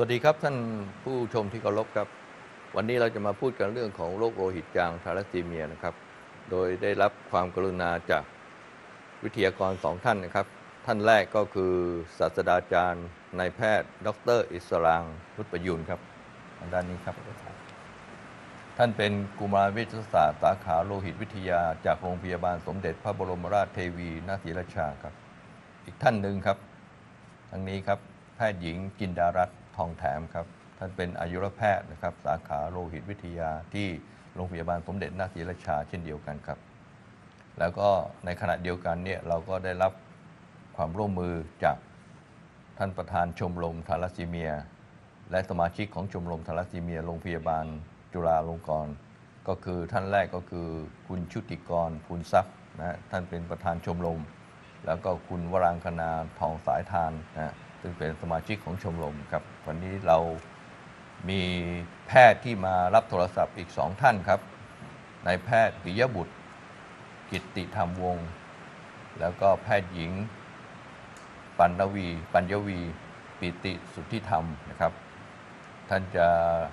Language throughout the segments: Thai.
วัสดีครับท่านผู้ชมที่เคารพครับ วันนี้เราจะมาพูดกันเรื่องของโรคโลหิตจางทาลัสซีเมียนะครับ โดยได้รับความกรุณาจากวิทยากรสองท่านนะครับ ท่านแรกก็คือศาสตราจารย์นายแพทย์ ดร อิสรางนุชประยุนครับทางด้านนี้ครับ ท่านเป็นกุมารเวชศาสตร์สาขาโลหิตวิทยาจากโรงพยาบาลสมเด็จพระบรมราชเทวีณศรีราชาครับ อีกท่านหนึ่งครับทางนี้ครับแพทย์หญิงจินดารัตน ทองแถมครับ ท่านเป็นอายุรแพทย์นะครับ สาขาโลหิตวิทยาที่โรงพยาบาลสมเด็จนาศรีราชาเช่นเดียวกันครับ แล้วก็ในขณะเดียวกันเนี่ยเราก็ได้รับความร่วมมือจากท่านประธานชมรมทาลัสซีเมีย และสมาชิกของชมรมทาลัสซีเมียโรงพยาบาลจุฬาลงกรณ์ก็คือท่านแรกก็คือคุณชุติกรภูลทรัพย์นะท่านเป็นประธานชมรม แล้วก็คุณวรางคณาทองสายทานนะ ซึ่งเป็นสมาชิกของชมรมครับ วันนี้เรามีแพทย์ที่มารับโทรศัพท์อีกสองท่านครับนายแพทย์ปิยบุตร กิตติธรรมวงศ์แล้วก็แพทย์หญิง ปัณวี ปัญญวี ปิติสุทธิธรรมนะครับ ท่านจะ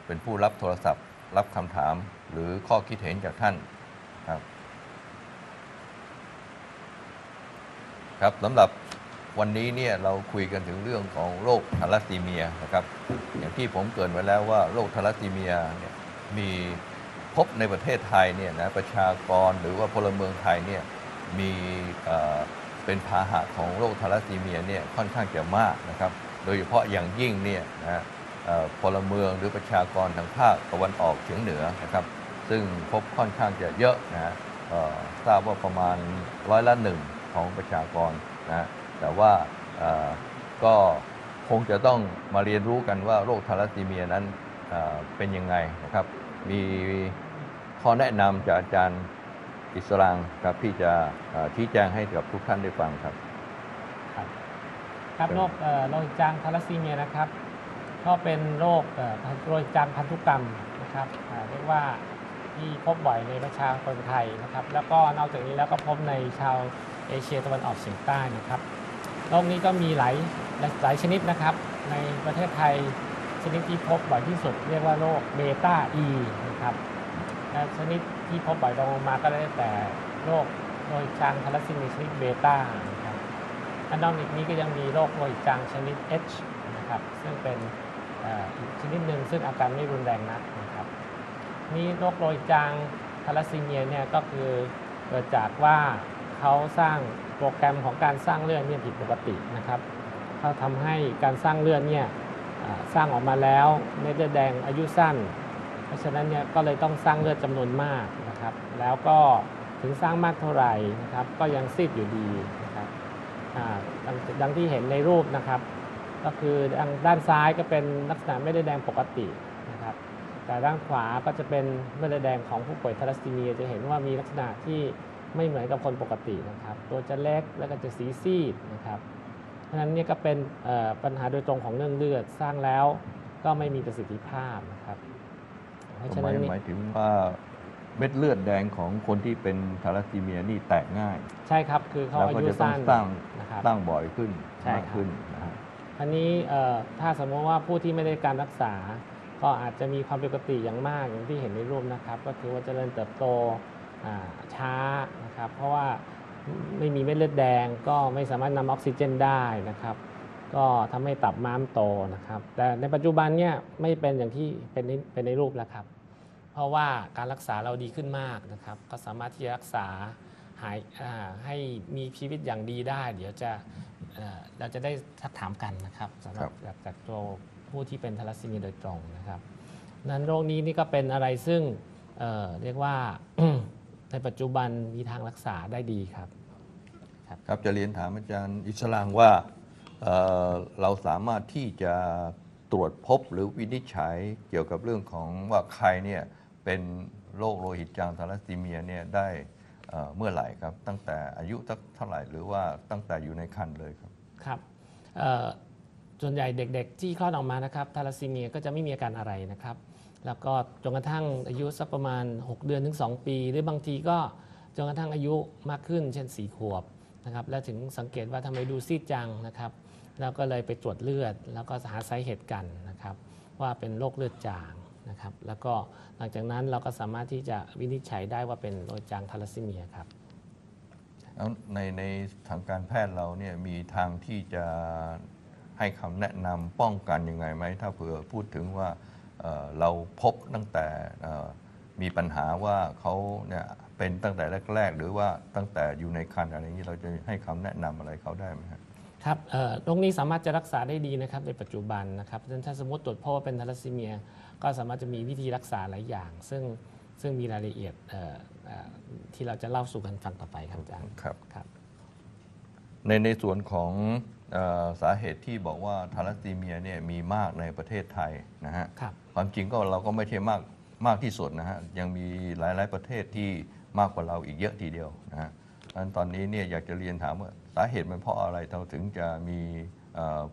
เป็นผู้รับโทรศัพท์ รับคำถามหรือข้อคิดเห็นจากท่านครับครับสำหรับ วันนี้เนี่ยเราคุยกันถึงเรื่องของโรคทาลัสซีเมียนะครับ อย่างที่ผมเกรินไว้แล้วว่าโรคทาลัสซีเมียเนี่ยมีพบในประเทศไทยเนี่ยนะประชากรหรือว่าพลเมืองไทยเนี่ยมีเป็นพาหะของโรคทาลัสซีเมียเนี่ยค่อนข้างจะมากนะครับ โดยเฉพาะอย่างยิ่งเนี่ยนะพลเมืองหรือประชากรทางภาคตะวันออกเฉียงเหนือนะครับ ซึ่งพบค่อนข้างจะเยอะนะทราบว่าประมาณร้อยละหนึ่งของประชากรนะ แต่ว่าเอ่อก็คงจะต้องมาเรียนรู้กันว่าโรคทาลัสซีเมียนั้นเอ่อเป็นยังไงนะครับ มีข้อแนะนำจากอาจารย์อิสรางครับที่จะเอ่อชี้แจงให้กับทุกท่านได้ฟังครับ ครับครับเป็นโรคเอ่อโรคจางทาลัสซีเมียนะครับ ก็เป็นโรคเอ่อโรคจางพันธุกรรมนะครับอ่าเรียกว่าที่พบบ่อยในประชากรไทยนะครับ แล้วก็นอกจากนี้แล้วก็พบในชาวเอเชียตะวันออกเฉียงใต้นะครับ โรคนี้ก็มีหลายหลายชนิดนะครับ ในประเทศไทยชนิดที่พบบ่อยที่สุด เรียกว่าโรคเบต้าอีนะครับและชนิดที่พบบ่อยรองลงมาก็ได้แต่โรคโรคจางทาลัสซีเมียชนิดเบต้านะครับอันนอกจากนี้ก็ยังมีโรคโลหิตจางชนิด H นะครับซึ่งเป็นอีกชนิดหนึ่งซึ่งอาการไม่รุนแรงนักนะครับนี่โรคโลหิตจางทาลัสซีเมียเนี่ยก็คือเกิดจากว่า เขาสร้างโปรแกรมของการสร้างเลือดเนี่ยผิดปกตินะครับเขาทำให้การสร้างเลือดเนี่ยสร้างออกมาแล้วเม็ดเลือดแดงอายุสั้น เพราะฉะนั้นเนี่ยก็เลยต้องสร้างเลือดจำนวนมากนะครับ แล้วก็ถึงสร้างมากเท่าไหร่นะครับก็ยังซีดอยู่ดีนะครับดังดังที่เห็นในรูปนะครับ ก็คือด้านซ้ายก็เป็นลักษณะไม่ได้แดงปกตินะครับแต่ด้านขวาก็จะเป็นไม่ได้แดงของผู้ป่วยทาลัสซีเมียจะเห็นว่ามีลักษณะที่ ไม่เหมือนกับคนปกตินะครับตัวจะเล็กแล้วก็จะสีซีดนะครับเพราะฉะนั้นเนี่ยก็เป็นเอ่อปัญหาโดยตรงของเรื่องเลือดสร้างแล้วก็ไม่มีประสิทธิภาพนะครับเพราะฉะหมานั้ยนนี่หมายถึงว่าเม็ดเลือดแดงของคนที่เป็นทาลัสซีเมียนี่แตกง่าย ใช่ครับ คือเขาแล้วอาก็ยุจะต้องสั้นสร้างนะครับสร้างบ่อยขึ้นใช่มากครับขึ้นนะฮะอันนี้เอ่อถ้าสมมติว่าผู้ที่ไม่ได้การรักษา ก็อาจจะมีความผิดปกติอย่างมากอย่างที่เห็นในรูปนะครับ ก็คือว่าเจริญเติบโตอ่าช้า นะครับ เพราะว่าไม่มีเม็ดเลือดแดงก็ไม่สามารถนำออกซิเจนได้นะครับ ก็ทำให้ตับม้ามโตนะครับ แต่ในปัจจุบันเนี่ยไม่เป็นอย่างที่เป็นในเป็นในรูปแล้วครับ เพราะว่าการรักษาเราดีขึ้นมากนะครับ ก็สามารถที่จะรักษาหายให้มีชีวิตอย่างดีได้ เดี๋ยวจะเราจะได้ทักถามกันนะครับสำหรับจากจากตัวผู้ที่เป็นทาลัสซีเมียโดยตรงนะครับ นั้นโรคนี้นี่ก็เป็นอะไรซึ่งเเรียกว่า ในปัจจุบันมีทางรักษาได้ดีครับ ครับจะเรียนถามอาจารย์อิสลางว่าเอ่อเราสามารถที่จะตรวจพบหรือวินิจฉัยเกี่ยวกับเรื่องของว่าใครเนี่ยเป็นโรคโลหิตจางทาลัสซีเมียเนี่ยได้เอ่อเมื่อไหร่ครับ ตั้งแต่อายุสักเท่าไหร่หรือว่าตั้งแต่อยู่ในครรภ์เลยครับ ครับเอ่อส่วนใหญ่เด็กๆ ที่คลอดออกมานะครับทาลัสซีเมียก็จะไม่มีอาการอะไรนะครับ แล้วก็จนกระทั่งอายุสักประมาณ 6 เดือนถึง 2 ปี หรือบางทีก็จนกระทั่งอายุมากขึ้นเช่น 4 ขวบนะครับแล้วถึงสังเกตว่าทำไมดูซีดจังนะครับ แล้วก็เลยไปตรวจเลือด แล้วก็หาสาเหตุกันนะครับว่าเป็นโรคเลือดจางนะครับแล้วก็หลังจากนั้นเราก็สามารถที่จะวินิจฉัยได้ว่าเป็นโรคจางทาลัสซีเมียครับแล้วในในทางการแพทย์เราเนี่ยมีทางที่จะให้คำแนะนำป้องกันยังไงไหมถ้าเผื่อพูดถึงว่า เอ่อเราพบตั้งแต่เอ่อมีปัญหาว่าเขาเนี่ยเป็นตั้งแต่แรก ๆ หรือว่าตั้งแต่อยู่ในครรภ์อะไรอย่างนี้เราจะให้คำแนะนำอะไรเขาได้ไหมครับครับเอ่อโรคนี้สามารถจะรักษาได้ดีนะครับในปัจจุบันนะครับเพราะฉะนั้นถ้าสมมติตรวจพบว่าเป็นทาลัสซีเมีย ก็สามารถจะมีวิธีรักษาหลายอย่าง ซึ่งซึ่งมีรายละเอียดเอ่อเอ่อที่เราจะเล่าสู่กันฟังต่อไปครับอาจารย์ครับครับในในส่วนของเออสาเหตุที่บอกว่าทาลัสซีเมียเนี่ยมีมากในประเทศไทยนะฮะครับ ความจริงก็เราก็ไม่ใช่มากมากที่สุดนะฮะยังมีหลาย ๆ ประเทศที่มากกว่าเราอีกเยอะทีเดียวนะฮะดังนั้นตอนนี้เนี่ยอยากจะเรียนถามว่าสาเหตุมันเพราะอะไรเราถึงจะมี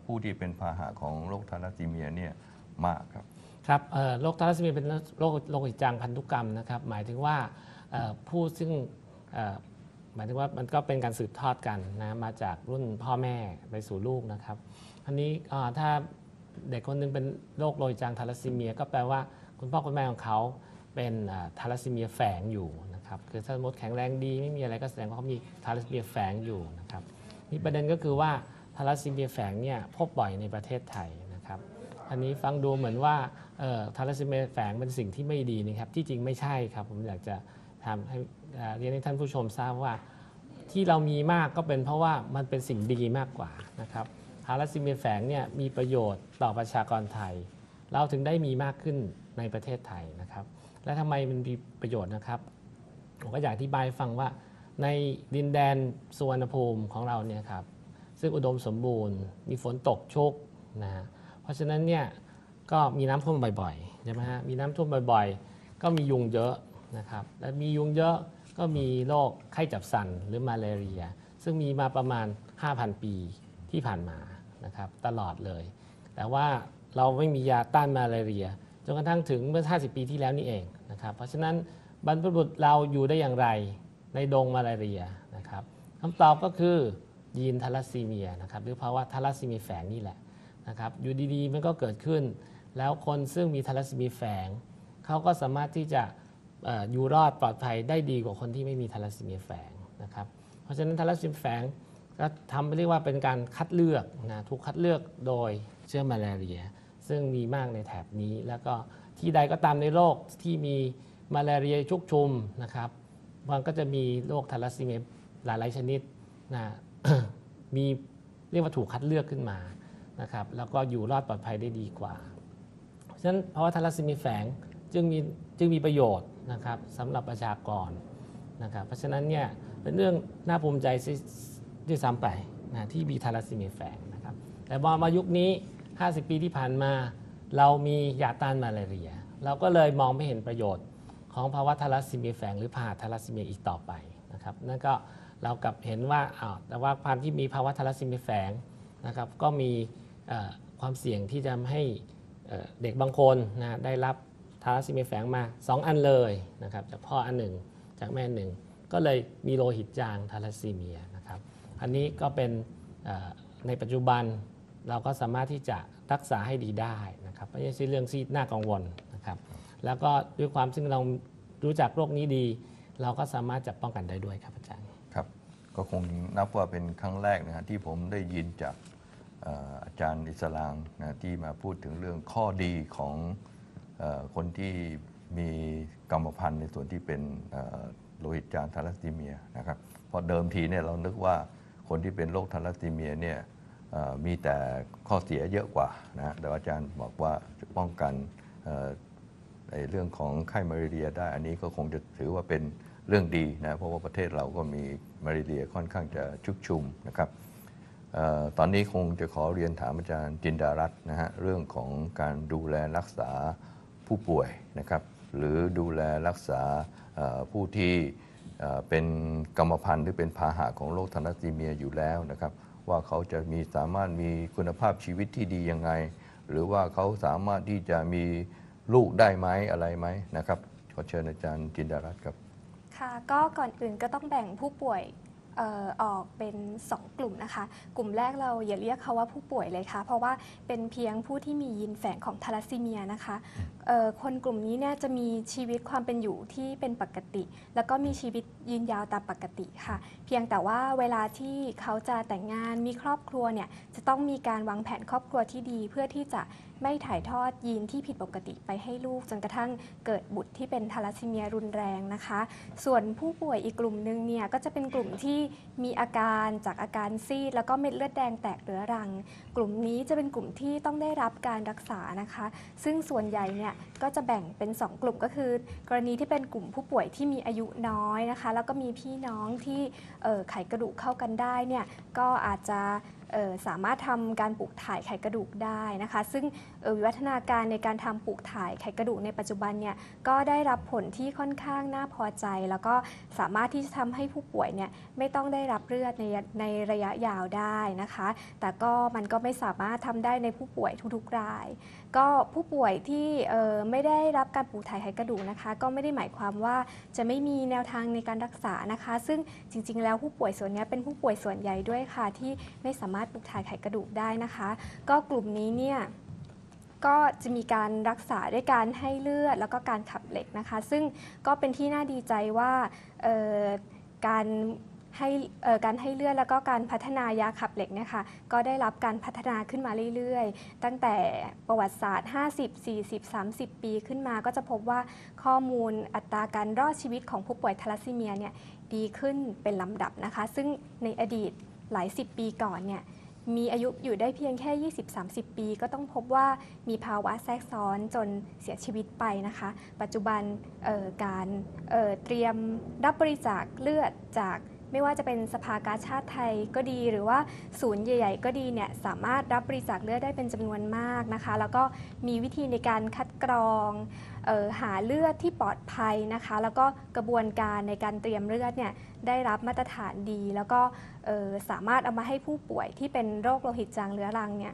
ผู้ที่เป็นพาหะของโรคทาลัสซีเมียเนี่ยมากครับครับโรคทาลัสซีเมียเป็นโรคโรคหิตจางพันธุกรรมนะครับ หมายถึงว่าผู้ซึ่งหมายถึงว่ามันก็เป็นการสืบทอดกันนะมาจากรุ่นพ่อแม่ไปสู่ลูกนะครับอันนี้ถ้า เด็กคนหนึงเป็นโรคโรคหิตจางทาลัสซีเมีย ก็แปลว่าคุณพ่อคุณแม่ของเขาเป็นอ่าทาลัสซีเมียแฝงอยู่นะครับคือถ้าสมมติแข็งแรงดีไม่มีอะไรก็แสดงว่าเขามีทาลัสซีเมียแฝงอยู่นะครับนี่ประเด็นก็คือว่าทาลัสซีเมียแฝงเนี่ยพบบ่อยในประเทศไทยนะครับอันนี้ฟังดูเหมือนว่าทาลัสซีเมียแฝงเป็นสิ่งที่ไม่ดีนะครับที่จริงไม่ใช่ครับผมอยากจะทำให้เรียนให้ท่านผู้ชมทราบว่าที่เรามีมากก็เป็นเพราะว่ามันเป็นสิ่งดีมากกว่านะครับ ทาลัสซีเมียแฝงเนี่ยมีประโยชน์ต่อประชากรไทย เราถึงได้มีมากขึ้นในประเทศไทยนะครับ และทำไมมันมีประโยชน์นะครับผมก็อยากอธิบายฟังว่าในดินแดนสุวรรณภูมิของเราเนี่ยครับซึ่งอุดมสมบูรณ์ มีฝนตกชุกนะฮะเพราะฉะนั้นเนี่ยก็มีน้ำท่วมบ่อยๆใช่ไหมฮะมีน้ำท่วมบ่อยๆ ก็มียุงเยอะนะครับและมียุงเยอะก็มีโรคไข้จับสันหรือมาลาเรีย ซึ่งมีมาประมาณ 5,000 ปีที่ผ่านมา นะครับตลอดเลย แต่ว่าเราไม่มียาต้านมาลาเรียจนกระทั่งถึงเมื่อ 50 ปีที่แล้วนี่เองนะครับเพราะฉะนั้นบรรพบุรุษเราอยู่ได้อย่างไรในดงมาลาเรียนะครับคำตอบก็คือยีนทาลัสซีเมียนะครับหรือภาวะทาลัสซีเมียแฝงนี่แหละนะครับอยู่ดีๆมันก็เกิดขึ้น แล้วคนซึ่งมีทาลัสซีเมียแฝงเขาก็สามารถที่จะอออยู่รอดปลอดภัยได้ดีกว่าคนที่ไม่มีทาลัสซีเมียแฝงนะครับเพราะฉะนั้นทาลัสซีเมียแฝง ก็ทำเรียกว่าเป็นการคัดเลือกนะถูกคัดเลือกโดยเชื้อมาลาเรีย ซึ่งมีมากในแถบนี้ แล้วก็ที่ใดก็ตามในโลกที่มีมาลาเรียชุกชุมนะครับมันก็จะมีโรคทาลัสซีเมียหลายๆชนิดนะมีเรียกว่าถูกคัดเลือกขึ้นมานะครับแล้วก็อยู่รอดปลอดภัยได้ดีกว่าฉะนั้นภาวะทาลัสซีเมียแฝงจึงมีจึงมีประโยชน์นะครับสำหรับประชากรนะครับเพราะฉะนั้นเนี่ยเป็นเรื่องน่าภูมิใจซิ ด้วยซ้ำไปนะที่มีทาลัสซีเมียแฝงนะครับแต่พอมายุคนี้ 50 ปีที่ผ่านมา เรามียาต้านมาลาเรีย เราก็เลยมองไม่เห็นประโยชน์ของภาวะทาลัสซีเมียแฝงหรือผ่าทาลัสซีเมียอีกต่อไปนะครับนั่นก็เรากลับเห็นว่าอ้าวแต่ว่าความที่มีภาวะทาลัสซีเมียแฝงนะครับก็มีความเสี่ยงที่จะทำให้เด็กบางคนนะได้รับทาลัสซีเมียแฝงมา 2 อันเลยนะครับจากพ่ออันหนึ่งจากแม่หนึ่ง ก็เลยมีโลหิตจางทาลัสซีเมีย อันนี้ก็เป็นในปัจจุบันเราก็สามารถที่จะรักษาให้ดีได้นะครับไม่ใช่เรื่องที่น่ากังวลนะครับ แล้วก็ด้วยความซึ่งเรารู้จักโรคนี้ดี เราก็สามารถจะป้องกันได้ด้วยครับอาจารย์ครับ ก็คงนับว่าเป็นครั้งแรกนะฮะที่ผมได้ยินจากอาจารย์อิสลางนะที่มาพูดถึงเรื่องข้อดีของคนที่มีกรรมพันธุ์ในส่วนที่เป็นโลหิตจางทาลัสซีเมียนะครับเพราะเดิมทีเนี่ยเรานึกว่า คนที่เป็นโรคทาลัสซีเมียเนี่ยมีแต่ข้อเสียเยอะกว่านะแต่ว่าอาจารย์บอกว่าจะป้องกันเอ่อในเรื่องของไข้มาเรียได้อันนี้ก็คงจะถือว่าเป็นเรื่องดีนะเพราะว่าประเทศเราก็มีมาเรียค่อนข้างจะชุกชุมนะครับออตอนนี้คงจะขอเรียนถามอาจารย์จินดารัตน์นะฮะเรื่องของการดูแลรักษาผู้ป่วยนะครับหรือดูแลรักษาผู้ที่ เป็นกรรมพันธุ์หรือเป็นพาหะของโรคทาลัสซีเมียอยู่แล้วนะครับ ว่าเขาจะมีสามารถมีคุณภาพชีวิตที่ดียังไง หรือว่าเขาสามารถที่จะมีลูกได้ไหมอะไรไหมนะครับขอเชิญอาจารย์จินดารัตน์ครับ ค่ะ ก็ก่อนอื่นก็ต้องแบ่งผู้ป่วย เอ่อออกเป็น 2 กลุ่มนะคะ กลุ่มแรกเราอย่าเรียกเขาว่าผู้ป่วยเลยค่ะ เพราะว่าเป็นเพียงผู้ที่มียีนแฝงของทาลัสซีเมียนะคะเอ่อคนกลุ่มนี้เนี่ยจะมีชีวิตความเป็นอยู่ที่เป็นปกติ แล้วก็มีชีวิตยืนยาวตามปกติค่ะ เพียงแต่ว่าเวลาที่เขาจะแต่งงานมีครอบครัวเนี่ยจะต้องมีการวางแผนครอบครัวที่ดีเพื่อที่จะ ไม่ถ่ายทอดยีนที่ผิดปกติไปให้ลูก จนกระทั่งเกิดบุตรที่เป็นทาลัสซีเมียรุนแรงนะคะ ส่วนผู้ป่วยอีกกลุ่มหนึ่งเนี่ยก็จะเป็นกลุ่มที่มีอาการจากอาการซีดแล้วก็เม็ดเลือดแดงแตกเรื้อรัง กลุ่มนี้จะเป็นกลุ่มที่ต้องได้รับการรักษานะคะ ซึ่งส่วนใหญ่เนี่ยก็จะแบ่งเป็น 2 กลุ่มก็คือ กรณีที่เป็นกลุ่มผู้ป่วยที่มีอายุน้อยนะคะ แล้วก็มีพี่น้องที่เอ่อไขกระดูกเข้ากันได้เนี่ยก็อาจจะ สามารถทำการปลูกถ่ายไขกระดูกได้นะคะ ซึ่งวิวัฒนาการในการทำปลูกถ่ายไขกระดูกในปัจจุบันเนี่ยก็ได้รับผลที่ค่อนข้างน่าพอใจ แล้วก็สามารถที่จะทำให้ผู้ป่วยเนี่ยไม่ต้องได้รับเลือดในในระยะยาวได้นะคะ แต่ก็มันก็ไม่สามารถทำได้ในผู้ป่วยทุกๆราย ก็ผู้ป่วยที่ไม่ได้รับการปลูกถ่ายไขกระดูกนะคะ ก็ไม่ได้หมายความว่าจะไม่มีแนวทางในการรักษานะคะ ซึ่งจริง ๆ แล้วผู้ป่วยส่วนนี้เป็นผู้ป่วยส่วนใหญ่ด้วยค่ะที่ไม่สามารถปลูกถ่ายไขกระดูกได้นะคะ ก็กลุ่มนี้เนี่ยก็จะมีการรักษาด้วยการให้เลือดแล้วก็การขับเหล็กนะคะ ซึ่งก็เป็นที่น่าดีใจว่าการให้การให้เลือดแล้วก็การพัฒนายาขับเหล็กเนี่ยค่ะก็ได้รับการพัฒนาขึ้นมาเรื่อยๆ ตั้งแต่ประวัติศาสตร์ 50 40 30 ปีขึ้นมาก็จะพบว่าข้อมูลอัตราการรอดชีวิตของผู้ป่วยทาลัสซีเมียเนี่ยดีขึ้นเป็นลำดับนะคะ ซึ่งในอดีต หลาย10ปีก่อนเนี่ยมีอายุอยู่ได้เพียงแค่ 20-30 ปี ก็ต้องพบว่ามีภาวะแทรกซ้อนจนเสียชีวิตไปนะคะ ปัจจุบันการเเตรียมรับบริจาคเลือดจากไม่ว่าจะเป็นสภากาชาติไทยก็ดีหรือว่าศูนย์ใหญ่ ๆ ก็ดีเนี่ยสามารถรับบริจาคเลือดได้เป็นจำนวนมากนะคะ แล้วก็มีวิธีในการคัดกรอง หาเลือดที่ปลอดภัยนะคะ แล้วก็กระบวนการในการเตรียมเลือดเนี่ยได้รับมาตรฐานดี แล้วก็ออสามารถเอามาให้ผู้ป่วยที่เป็นโรคโลหิตจางเรื้อรังเนี่ย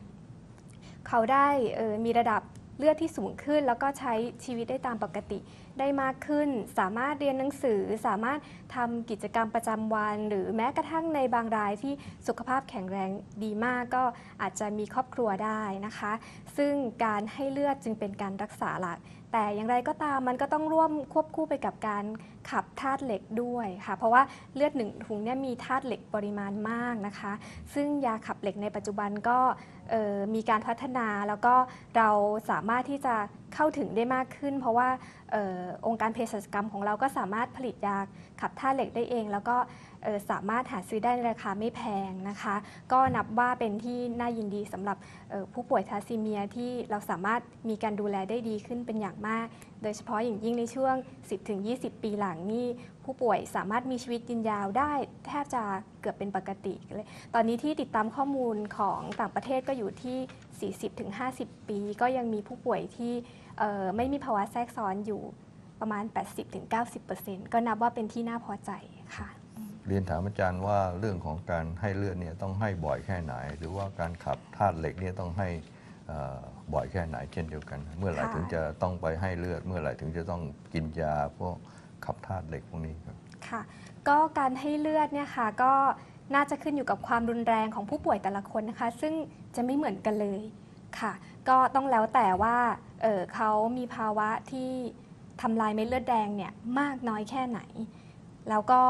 เขาได้ออมีระดับเลือดที่สูงขึ้น แล้วก็ใช้ชีวิตได้ตามปกติ ได้มากขึ้น สามารถเรียนหนังสือ สามารถทำกิจกรรมประจำวัน หรือแม้กระทั่งในบางรายที่สุขภาพแข็งแรงดีมากก็อาจจะมีครอบครัวได้นะคะ ซึ่งการให้เลือดจึงเป็นการรักษาหลัก แต่อย่างไรก็ตามมันก็ต้องร่วมควบคู่ไปกับการขับธาตุเหล็กด้วยค่ะ เพราะว่าเลือดหนึ่งถุงเนี่ยมีธาตุเหล็กปริมาณมากนะคะ ซึ่งยาขับเหล็กในปัจจุบันก็เอ่อมีการพัฒนาแล้วก็เราสามารถที่จะเข้าถึงได้มากขึ้น เพราะว่าออองค์การเภสัชกรรมของเราก็สามารถผลิตยาขับธาเหล็กได้เอง แล้วก็สามารถหาซื้อได้ในราคาไม่แพงนะคะ ก็นับว่าเป็นที่น่ายินดีสำหรับผู้ป่วยทาลัสซีเมียที่เราสามารถมีการดูแลได้ดีขึ้นเป็นอย่างมาก โดยเฉพาะอย่างยิ่งในช่วง 10-20 ปีหลังนี่ผู้ป่วยสามารถมีชีวิตยืนยาวได้แทบจะเกือบเป็นปกติเลย ตอนนี้ที่ติดตามข้อมูลของต่างประเทศก็อยู่ที่ 40-50 ปี ก็ยังมีผู้ป่วยที่เอ่อไม่มีภาวะแทรกซ้อนอยู่ประมาณ 80-90%ก็นับว่าเป็นที่น่าพอใจค่ะ เรียนถามอาจารย์ว่าเรื่องของการให้เลือดเนี่ยต้องให้บ่อยแค่ไหน หรือว่าการขับธาตุเหล็กเนี่ยต้องให้เอ่อบ่อยแค่ไหนเช่นเดียวกัน เมื่อไหร่ค่ะถึงจะต้องไปให้เลือด เมื่อไหร่ถึงจะต้องกินยาพวกขับธาตุเหล็กพวกนี้ครับค่ะ ก็การให้เลือดเนี่ยค่ะก็ น่าจะขึ้นอยู่กับความรุนแรงของผู้ป่วยแต่ละคนนะคะ ซึ่งจะไม่เหมือนกันเลยค่ะ ก็ต้องแล้วแต่ว่าเออเขามีภาวะที่ทำลายเม็ดเลือดแดงเนี่ยมากน้อยแค่ไหน แล้วก็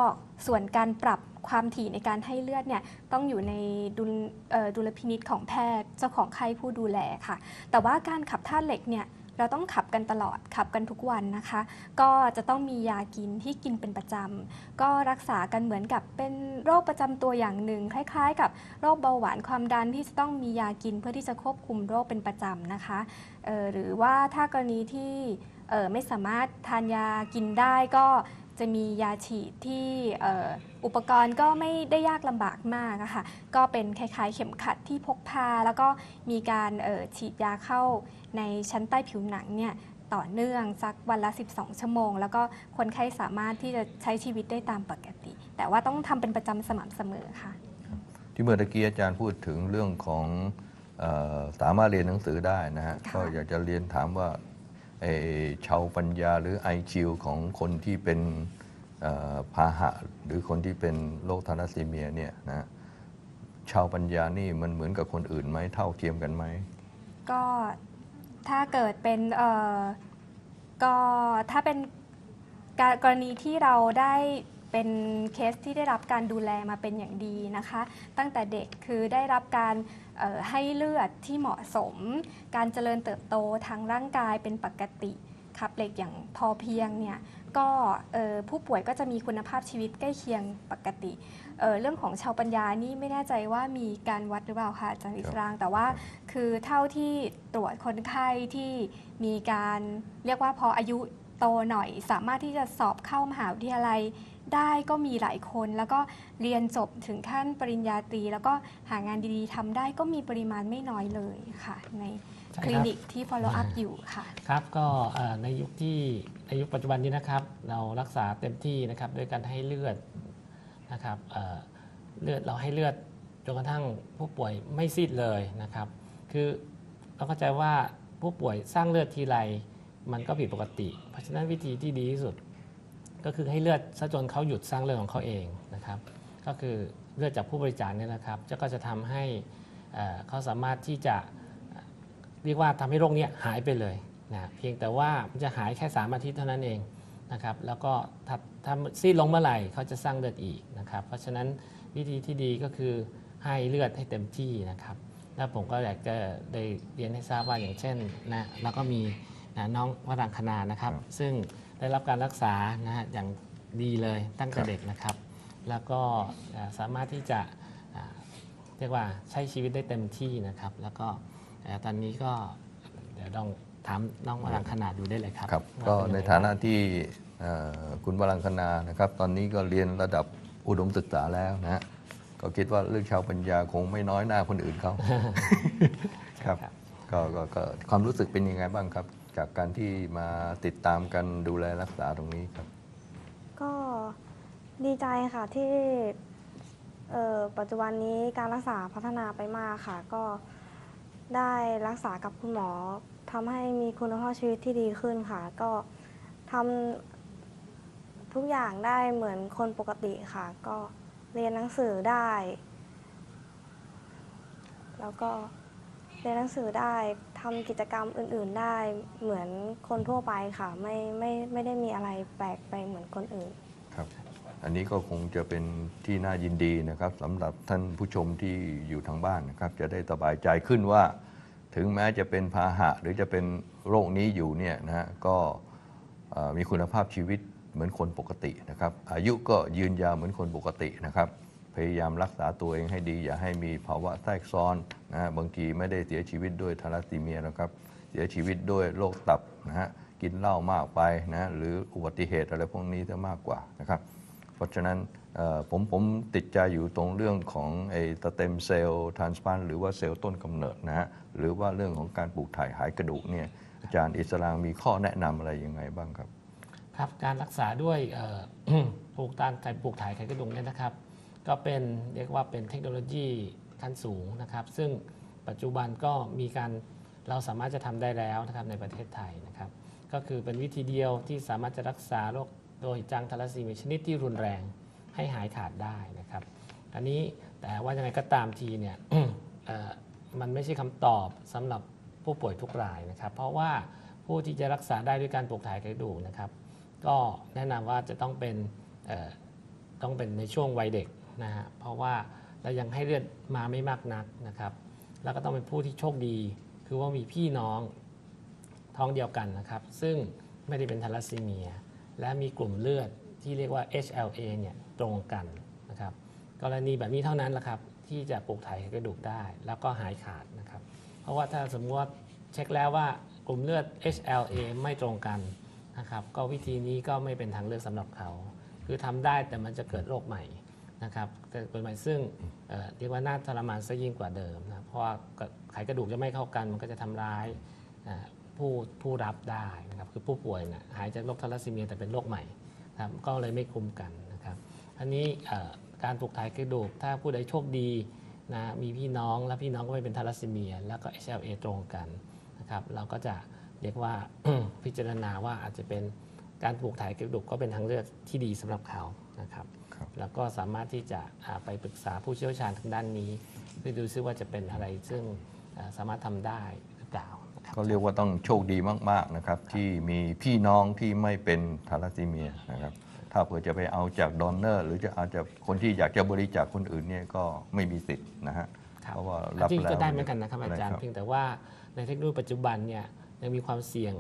ส่วนการปรับความถี่ในการให้เลือดเนี่ยต้องอยู่ในดุลออดุลพินิษของแพทย์เจ้าของไข้ผู้ดูแลค่ะ แต่ว่าการขับธาตุเหล็กเนี่ย เราต้องขับกันตลอดขับกันทุกวันนะคะ ก็จะต้องมียากินที่กินเป็นประจำก็รักษากันเหมือนกับเป็นโรคประจำตัวอย่างหนึ่ง คล้ายๆ กับโรคเบาหวานความดันที่จะต้องมียากินเพื่อที่จะควบคุมโรคเป็นประจำนะคะออหรือว่าถ้ากรณีที่ออไม่สามารถทานยากินได้ก็ จะมียาฉีดที่เอ่ออุปกรณ์ก็ไม่ได้ยากลำบากมากอะค่ะก็เป็นคล้ายๆ เข็มขัดที่พกพา แล้วก็มีการเอ่อฉีดยาเข้าในชั้นใต้ผิวหนังเนี่ยต่อเนื่องสักวันละ 12 ชั่วโมง แล้วก็คนไข้สามารถที่จะใช้ชีวิตได้ตามปกติ แต่ว่าต้องทำเป็นประจำสม่ำเสมอค่ะ ที่เมื่อตะกี้อาจารย์พูดถึงเรื่องของเออสามารถเรียนหนังสือได้นะฮะค่ะก็อยากจะเรียนถามว่าไอ้ ชาวปัญญาหรือ IQ ของคนที่เป็นเอ่อพาหะ หรือคนที่เป็นโรคทาลัสซีเมียเนี่ยนะชาวปัญญานี่มันเหมือนกับคนอื่นไหมเท่าเทียมกันไหม ก็ถ้าเกิดเป็นเออก็ถ้าเป็นกรณีที่เราได้ เป็นเคสที่ได้รับการดูแลมาเป็นอย่างดีนะคะ ตั้งแต่เด็กคือได้รับการให้เลือดที่เหมาะสม การเจริญเติบโตทางร่างกายเป็นปกติขับเหล็กอย่างพอเพียงเนี่ยก็ผู้ป่วยก็จะมีคุณภาพชีวิตใกล้เคียงปกติเเรื่องของชาวปัญญานี่ไม่แน่ใจว่ามีการวัดหรือเปล่าค่ะอาจารย์อิสรางแต่ว่าคือเท่าที่ตรวจคนไข้ที่มีการเรียกว่าพออายุโตหน่อย สามารถที่จะสอบเข้ามหาวิทยาลัย ได้ก็มีหลายคน แล้วก็เรียนจบถึงขั้นปริญญาตรี แล้วก็หางานดีๆทำได้ก็มีปริมาณไม่น้อยเลยค่ะ ในใช่คลินิกที่ follow up อยู่ค่ะ ครับก็เอ่อในยุคที่ในยุคปัจจุบันนี้นะครับ เรารักษาเต็มที่นะครับด้วยการให้เลือดนะครับเอ่อเลือดเราให้เลือดจนกระทั่งผู้ป่วยไม่ซีดเลยนะครับ คือเราเข้าใจว่าผู้ป่วยสร้างเลือดทีไรมันก็ผิดปกติ เพราะฉะนั้นวิธีที่ดีที่สุด ก็คือให้เลือดซะจนเขาหยุดสร้างเลือดของเขาเองนะครับ ก็คือเลือดจากผู้บริจาคเนี่ยนะครับจะก็จะทำให้เขาสามารถที่จะเรียกว่าทำให้โรคเนี้ยหายไปเลยนะเพียงแต่ว่ามันจะหายแค่3อาทิตย์เท่านั้นเองนะครับ แล้วก็ถ้าถ้าซีดลงเมื่อไหร่เขาจะสร้างเลือดอีกนะครับ เพราะฉะนั้นวิธีที่ดีก็คือให้เลือดให้เต็มที่นะครับ แล้วผมก็อยากจะได้เรียนให้ทราบว่าอย่างเช่นนะแล้วก็มี นะน้องวรังคณานะครับ ครับซึ่งได้รับการรักษานะฮะอย่างดีเลยตั้งแต่ครับ เด็กนะครับ แล้วก็เอ่อสามารถที่จะอ่าเรียกว่าใช้ชีวิตได้เต็มที่นะครับ แล้วก็เอ่อตอนนี้ก็เดี๋ยวลองถามน้องวรังขนาดดูได้เลยครับครับว่ก็เป็ในยังไงฐานะที่เอ่อคุณวรังคณานะครับ ตอนนี้ก็เรียนระดับอุดมศึกษาแล้วนะฮะก็คิดว่าเรื่องชาวปัญญาคงไม่น้อยหน้าคนอื่นเขาครับก็ก็ก็ความรู้สึกเป็นยังไงบ้างครับ จากการที่มาติดตามกันดูแลรักษาตรงนี้ครับ ก็ดีใจค่ะที่ปัจจุบันนี้การรักษาพัฒนาไปมากค่ะ ก็ได้รักษากับคุณหมอทำให้มีคุณภาพชีวิตที่ดีขึ้นค่ะ ก็ทำทุกอย่างได้เหมือนคนปกติค่ะ ก็เรียนหนังสือได้ แล้วก็ เรียนหนังสือได้ทำกิจกรรมอื่น ๆ ได้เหมือนคนทั่วไปค่ะ ไม่ไม่ไม่ได้มีอะไรแปลกไปเหมือนคนอื่น ครับ อันนี้ก็คงจะเป็นที่น่ายินดีนะครับสำหรับท่านผู้ชมที่อยู่ทางบ้านนะครับ จะได้สบายใจขึ้นว่า ถึงแม้จะเป็นพาหะหรือจะเป็นโรคนี้อยู่เนี่ยนะฮะก็เอ่อมีคุณภาพชีวิตเหมือนคนปกตินะครับ อายุก็ยืนยาวเหมือนคนปกตินะครับ ยายามรักษาตัวเองให้ดี อย่าให้มีภาวะแทรกซ้อนนะฮะบางทีไม่ได้เสียชีวิตด้วยทาลัสซีเมียนะครับเสียชีวิตด้วยโรคตับนะฮะกินเหล้ามากไปนะหรืออุบัติเหตุอะไรพวกนี้จะมากกว่านะครับเพราะฉะนั้นผมผมติดใจอยู่ตรงเรื่องของไอ้สเต็มเซลล์ทรานสพลานหรือว่าเซลล์ต้นกำเนิดนะฮะหรือว่าเรื่องของการปลูกถ่ายหายกระดูกเนี่ยอาจารย์อิสลามมีข้อแนะนำอะไรยังไงบ้างครับ ครับการรักษาด้วยปลูกตานไก่ปลูกถ่ายไขกระดูกเนี่ยนะครับ ก็เป็นเรียกว่าเป็นเทคโนโลยีขั้นสูงนะครับ ซึ่งปัจจุบันก็มีการเราสามารถจะทำได้แล้วนะครับในประเทศไทยนะครับ ก็คือเป็นวิธีเดียวที่สามารถจะรักษาโรคโรหิตจางทาลัสซีเมียชนิดที่รุนแรงให้หายขาดได้นะครับ อันนี้แต่ว่ายังไงก็ตามทีเนี่ยมันไม่ใช่คำตอบสำหรับผู้ป่วยทุกรายนะครับ เพราะว่าผู้ที่จะรักษาได้ด้วยการปลูกถ่ายกระดูกนะครับ ก็แนะนำว่าจะต้องเป็นต้องเป็นในช่วงวัยเด็ก นะฮะเพราะว่าเรายังให้เลือดมาไม่มากนักนะครับ แล้วก็ต้องเป็นผู้ที่โชคดี คือว่ามีพี่น้องท้องเดียวกันนะครับ ซึ่งไม่ได้เป็นทาลัสซีเมีย และมีกลุ่มเลือดที่เรียกว่า HLA เนี่ยตรงกันนะครับ กรณีแบบนี้เท่านั้นแหละครับ ที่จะปลูกถ่ายกระดูกได้ แล้วก็หายขาดนะครับ เพราะว่าถ้าสมมติว่าเช็คแล้วว่ากลุ่มเลือด HLA ไม่ตรงกันนะครับ ก็วิธีนี้ก็ไม่เป็นทางเลือกสำหรับเขา คือทำได้แต่มันจะเกิดโรคใหม่ นะครับเกิดโรคใหม่ซึ่งเอ่อเรียกว่าน่าทรมานซะยิ่งกว่าเดิมนะเพราะว่าไขกระดูกจะไม่เข้ากันมันก็จะทำร้ายอ่าผู้ผู้รับได้นะครับคือผู้ป่วยนะหายจากโรคทาลัสซีเมียแต่เป็นโรคใหม่นะครับก็เลยไม่คุ้มกันนะครับอันนี้เอ่อการปลูกถ่ายกระดูกถ้าผู้ใดโชคดีนะมีพี่น้องและพี่น้องก็ไม่เป็นทาลัสซีเมีย แล้วก็ HLA ตรงกันนะครับเราก็จะเรียกว่า พิจารณาว่าอาจจะเป็นการปลูกถ่ายกระดูกก็เป็นทางเลือกที่ดีสำหรับเขานะครับ แล้วก็สามารถที่จะอ่าไปปรึกษาผู้เชี่ยวชาญทางด้านนี้เพื่อดูซิว่าจะเป็นอะไรซึ่งอ่าสามารถทำได้หรือเปล่านะครับก็เรียกว่าต้องโชคดีมาก ๆ นะครับ ที่มีพี่น้องที่ไม่เป็นทาลัสซีเมียนะครับ ถ้าเผื่อจะไปเอาจากดอนเนอร์ หรือจะเอาจากคนที่อยากจะบริจาคคนอื่นเนี่ยก็ไม่มีสิทธิ์นะฮะครับเพราะว่ารับจริงแล้วก็ได้เหมือนกันนะครับอาจารย์ะไเพียงแต่ว่าในเทคโนโลยีปัจจุบันเนี่ยยังมีความเสี่ยง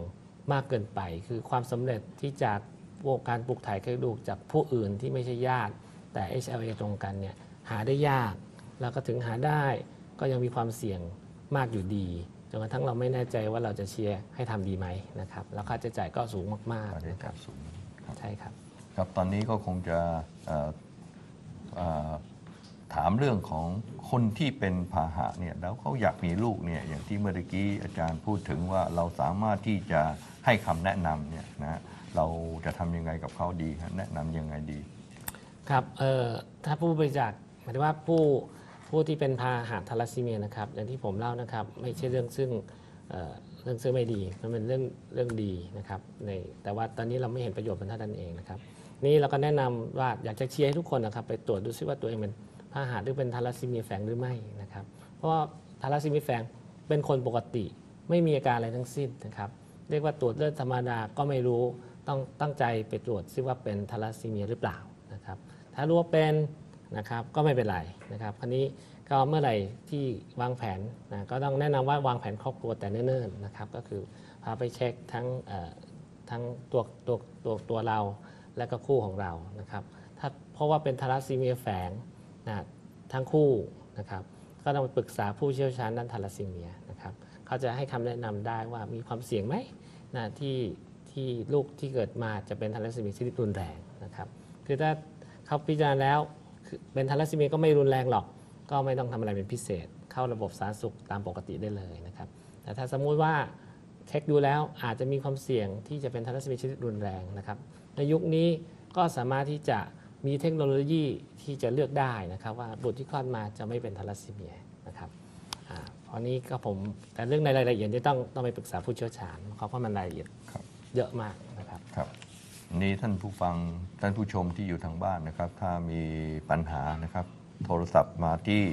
มากเกินไป คือความสำเร็จที่จะ พวกการปลูกถ่ายกระดูกจากผู้อื่นที่ไม่ใช่ญาติ แต่ HLA ตรงกันเนี่ยหาได้ยาก แล้วก็ถึงหาได้ก็ยังมีความเสี่ยงมากอยู่ดีจนกระทั่งเราไม่แน่ใจว่าเราจะเชียร์ให้ทำดีไหมนะครับแล้วค่าใช้จ่ายก็สูงมากค่าๆใช้นะคจ่ารับยสูงครับใช่ครับครับตอนนี้ก็คงจะเอ่อเอ่อถามเรื่องของคนที่เป็นพาหะเนี่ยแล้วเขาอยากมีลูกเนี่ยอย่างที่เมื่อกี้อาจารย์พูดถึงว่าเราสามารถที่จะให้คำแนะนำเนี่ยนะฮะ เราจะทำยังไงกับเขาดีฮะแนะนำยังไงดี ครับเอ่อถ้าผู้บริจาคหมายถึงว่าผู้ผู้ที่เป็นพาหะทาลัสซีเมียนะครับอย่างที่ผมเล่านะครับไม่ใช่เรื่องซึ่งเอ่อเรื่องซึ่งไม่ดีมันเป็นเรื่องเรื่องดีนะครับในแต่ว่าตอนนี้เราไม่เห็นประโยชน์มันเท่านั้นเองนะครับนี่เราก็แนะนำว่าอยากจะเชียร์ให้ทุกคนนะครับไปตรวจดูซิว่าตัวเองเป็นพาหะหรือเป็นทาลัสซีเมียแฝงหรือไม่นะครับเพราะว่าทาลัสซีเมียแฝงเป็นคนปกติ ไม่มีอาการอะไรทั้งสิ้นนะครับ เรียกว่าตรวจเลือดธรรมดาก็ไม่รู้ ต้องตั้งใจไปตรวจซิว่าเป็นทาลัสซีเมียหรือเปล่านะครับ ถ้ารู้ว่าเป็นนะครับก็ไม่เป็นไรนะครับคราวนี้ก็เมื่อไหร่ที่วางแผนนะก็ต้องแนะนำว่าวางแผนครอบครัวแต่เนิ่นๆนะครับ ก็คือพาไปเช็คทั้งทั้งตัวตัวตัวตัวเราและก็คู่ของเรานะครับ ถ้าเพราะว่าเป็นทาลัสซีเมียแฝงนะทั้งคู่นะครับ ก็ต้องไปปรึกษาผู้เชี่ยวชาญด้านทาลัสซีเมียนะครับ เขาจะให้คำแนะนำได้ว่ามีความเสี่ยงไหมนะที่ ที่ลูกที่เกิดมาจะเป็นทาลัสซีเมียชนิดรุนแรงนะครับ คือถ้าเขาพิจารณาแล้วเป็นทาลัสซีเมียก็ไม่รุนแรงหรอก ก็ไม่ต้องทำอะไรเป็นพิเศษ เข้าระบบสาธารณสุขตามปกติได้เลยนะครับ แต่ถ้าสมมุติว่าเช็คดูแล้วอาจจะมีความเสี่ยงที่จะเป็นทาลัสซีเมียชนิดรุนแรงนะครับ ในยุคนี้ก็สามารถที่จะมีเทคโนโลยีที่จะเลือกได้นะครับ ว่าบุตรที่คลอดมาจะไม่เป็นทาลัสซีเมียนะครับอ่าเพราะนี้ก็ผมแต่เรื่องในรายละเอียดที่ต้องต้องไปปรึกษาผู้เชี่ยวชาญเพราะมันรายละเอียดครับ เยอะมากนะครับครับนี่ท่านผู้ฟังท่านผู้ชมที่อยู่ทางบ้านนะครับ ถ้ามีปัญหานะครับ โทรศัพท์มาที่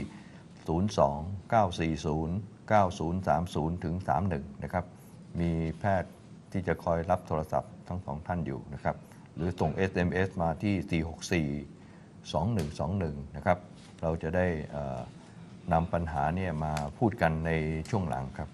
02 940 9030ถึง31 นะครับ มีแพทย์ที่จะคอยรับโทรศัพท์ทั้งสองท่านอยู่นะครับ หรือส่ง SMS มาที่ 464 2121 นะครับ เราจะได้นำปัญหาเนี่ยมาพูดกันในช่วงหลังครับ